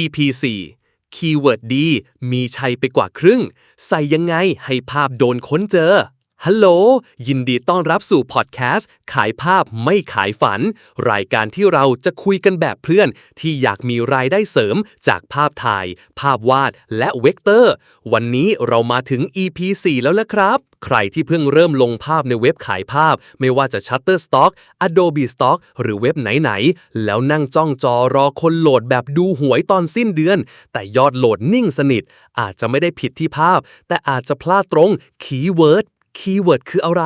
EP 4คีย์เวิร์ดดีมีชัยไปกว่าครึ่ง ใส่ยังไงให้ภาพโดนค้นเจอ ฮัลโหล ยินดีต้อนรับสู่พอดแคสต์ ขายภาพไม่ขายฝัน รายการที่เราจะคุยกันแบบเพื่อน ที่อยากมีรายได้เสริมจากภาพถ่าย ภาพวาดและเวกเตอร์ วันนี้เรามาถึง EP 4 แล้วละครับ ใครที่เพิ่งเริ่มลงภาพในเว็บขายภาพ ไม่ว่าจะ Shutterstock Adobe Stock หรือเว็บไหนๆ แล้วนั่งจ้องจอรอคนโหลดแบบดูหวยตอนสิ้นเดือน แต่ยอดโหลดนิ่งสนิท อาจจะไม่ได้ผิดที่ภาพ แต่อาจจะพลาดตรงคีย์เวิร์ด คีย์เวิร์ดคืออะไร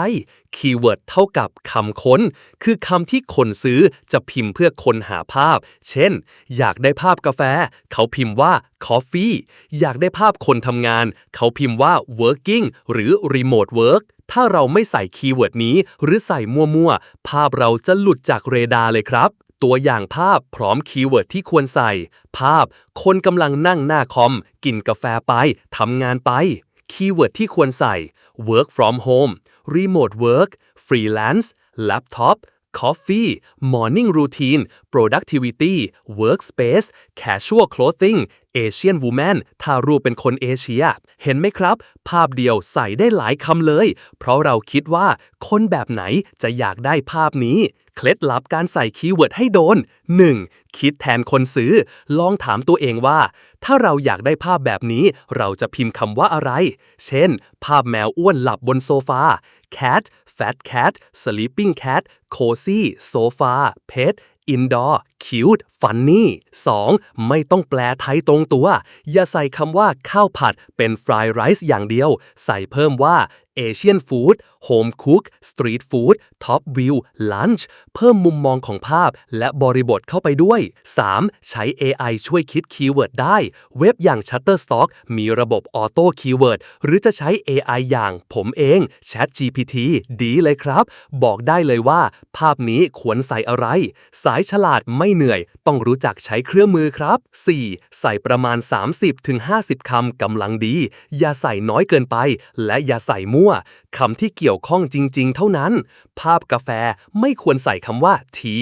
คีย์เวิร์ดเท่ากับคำค้น คือคำที่คนซื้อจะพิมพ์เพื่อค้นหาภาพ เช่น อยากได้ภาพกาแฟ เขาพิมพ์ว่า coffee อยากได้ภาพคนทำงาน เขาพิมพ์ว่า working หรือ remote work ถ้าเราไม่ใส่คีย์เวิร์ดนี้ หรือใส่มั่วๆ ภาพเราจะหลุดจากเรดาร์เลยครับ ตัวอย่างภาพพร้อมคีย์เวิร์ดที่ควรใส่ ภาพ คนกำลังนั่งหน้าคอม กินกาแฟไปทำงานไป คีย์เวิร์ดที่ควรใส่ work from home remote work freelance laptop coffee morning routine productivity workspace casual clothing Asian woman ถ้ารูปเป็นคนเอเชีย เห็นไหมครับ ภาพเดียวใส่ได้หลายคำเลย เพราะเราคิดว่าคนแบบไหนจะอยากได้ภาพนี้ เคล็ดลับการใส่คีย์เวิร์ดให้โดน 1. คิดแทนคนซื้อ ลองถามตัวเองว่า ถ้าเราอยากได้ภาพแบบนี้ เราจะพิมพ์คำว่าอะไร เช่น ภาพแมวอ้วนหลับบนโซฟา cat fat cat sleeping cat cozy sofa pet indoor cute funny 2. ไม่ต้องแปลไทยตรงตัว อย่าใส่คำว่าข้าวผัดเป็น fry rice อย่างเดียว ใส่เพิ่มว่า Asian food home cook street food top view lunch เพิ่มมุมมองของภาพ และบริบทเข้าไปด้วย 3. ใช้ AI ช่วยคิดคีย์เวิร์ดได้ เว็บอย่าง Shutterstock มีระบบออโต้คีย์เวิร์ดหรือจะใช้ AI อย่างผมเอง ChatGPT ดีเลยครับ บอกได้เลยว่า ภาพนี้ควรใส่อะไร สายฉลาดไม่เหนื่อย ต้องรู้จักใช้เครื่องมือครับ 4. ใส่ประมาณ 30-50 คำกำลังดี อย่าใส่น้อยเกินไป และอย่าใส่มั่วคำที่เกี่ยวข้องจริง ๆ เท่านั้น ภาพกาแฟไม่ควรใส่คำว่าที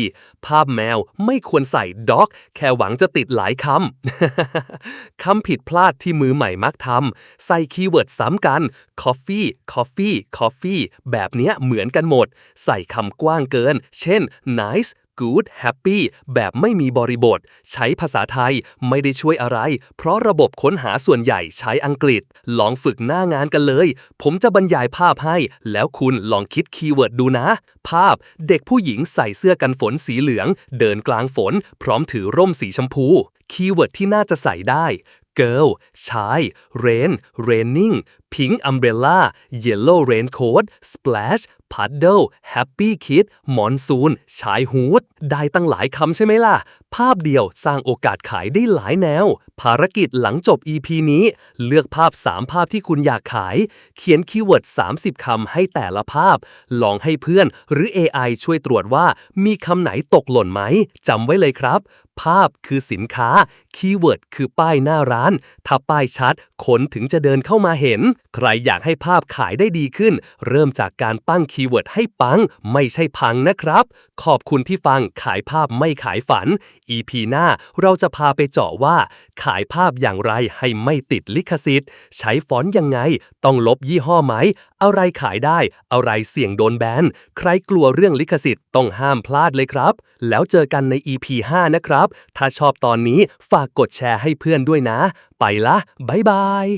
ภาพแมวไม่ควรใส่ dog แค่หวังจะติดหลายคำ คำผิดพลาดที่มือใหม่มักทำใส่คีย์เวิร์ดซ้ำกัน coffee coffee coffee แบบเนี้ยเหมือนกันหมด ใส่คำกว้างเกิน เช่น nice good happy แบบไม่มีบริบท ใช้ภาษาไทยไม่ได้ช่วยอะไร เพราะระบบค้นหาส่วนใหญ่ใช้อังกฤษ ลองฝึกหน้างานกันเลย ผมจะบรรยายภาพให้ แล้วคุณลองคิดคีย์เวิร์ดดูนะ ภาพเด็กผู้หญิงใส่เสื้อกันฝนสีเหลือง เดินกลางฝน พร้อมถือร่มสีชมพู คีย์เวิร์ดที่น่าจะใส่ได้ girl ชาย rain raining pink umbrella yellow raincoat splash puddle happy kid monsoon ชายฮูด ได้ตั้งหลายคำใช่ไหมล่ะ ภาพเดียวสร้างโอกาสขายได้หลายแนว ภารกิจหลังจบ EP นี้ เลือกภาพ 3 ภาพที่คุณอยากขาย เขียนคีย์เวิร์ด 30 คำให้แต่ละภาพ ลองให้เพื่อนหรือ AI ช่วยตรวจว่ามีคำไหนตกหล่นไหมจำไว้เลยครับ ภาพคือสินค้า คีย์เวิร์ดคือป้ายหน้าร้าน ถ้าป้ายชัด คนถึงจะเดินเข้ามาเห็น ใครอยากให้ภาพขายได้ดีขึ้น เริ่มจากการปั้งคีย์เวิร์ดให้ปัง ไม่ใช่พังนะครับ ขอบคุณที่ฟังขายภาพไม่ขายฝัน EP หน้าเราจะพาไปเจาะว่า ขายภาพอย่างไรให้ไม่ติดลิขสิทธิ์ ใช้ฟอนต์ยังไง ต้องลบยี่ห้อไหม อะไรขายได้ อะไรเสี่ยงโดนแบน ใครกลัวเรื่องลิขสิทธิ์ต้องห้ามพลาดเลยครับ แล้วเจอกันใน EP 5 นะครับ ถ้าชอบตอนนี้ฝากกดแชร์ให้เพื่อนด้วยนะ ไปละ บ๊ายบาย